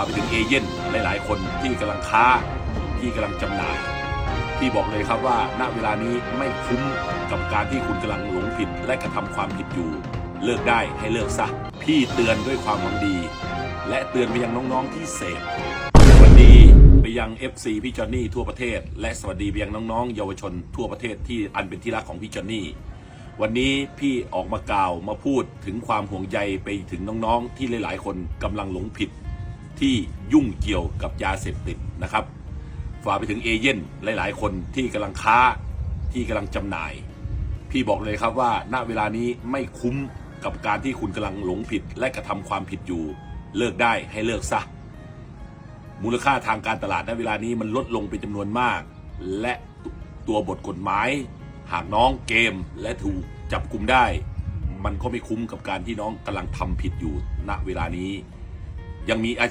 าไปถึงเอเย่นหลายๆ คนที่กำลังค้าที่กำลังจำหน่ายพี่บอกเลยครับว่าณเวลานี้ไม่คุ้มกับการที่คุณกำลังหลงผิดและกระทำความผิดอยู่ เลิกได้ให้เลิกซะพี่เตือนด้วยความหวังดี และเตือนไปยังน้องๆที่เสพสวัสดีไปยัง FC พี่จอนนี่ทั่วประเทศ และสวัสดีไปยังน้องๆ เยาวชนทั่วประเทศที่อันเป็นที่รักของพี่จอนนี่วันนี้พี่ออกมากล่าวมาพูดถึงความห่วงใยไปถึงน้องๆ ที่หลายๆ คนกำลังหลงผิด ที่ยุ่งเกี่ยวกับยาเสพติดนะครับฝากไปถึงเอเย่นหลาย ๆ คนที่กำลังค้าที่กำลังจำหน่าย พี่บอกเลยครับว่าณเวลานี้ไม่คุ้มกับการที่คุณกำลังหลงผิดและกระทำความผิดอยู่ เลิกได้ให้เลิกซะ มูลค่าทางการตลาดณเวลานี้มันลดลงเป็นจำนวนมาก และตัวบทกฎหมาย หากน้องเกมและถูกจับกลุ่มได้ มันก็ไม่คุ้มกับการที่น้องกำลังทำผิดอยู่ณเวลานี้ ยังมีอา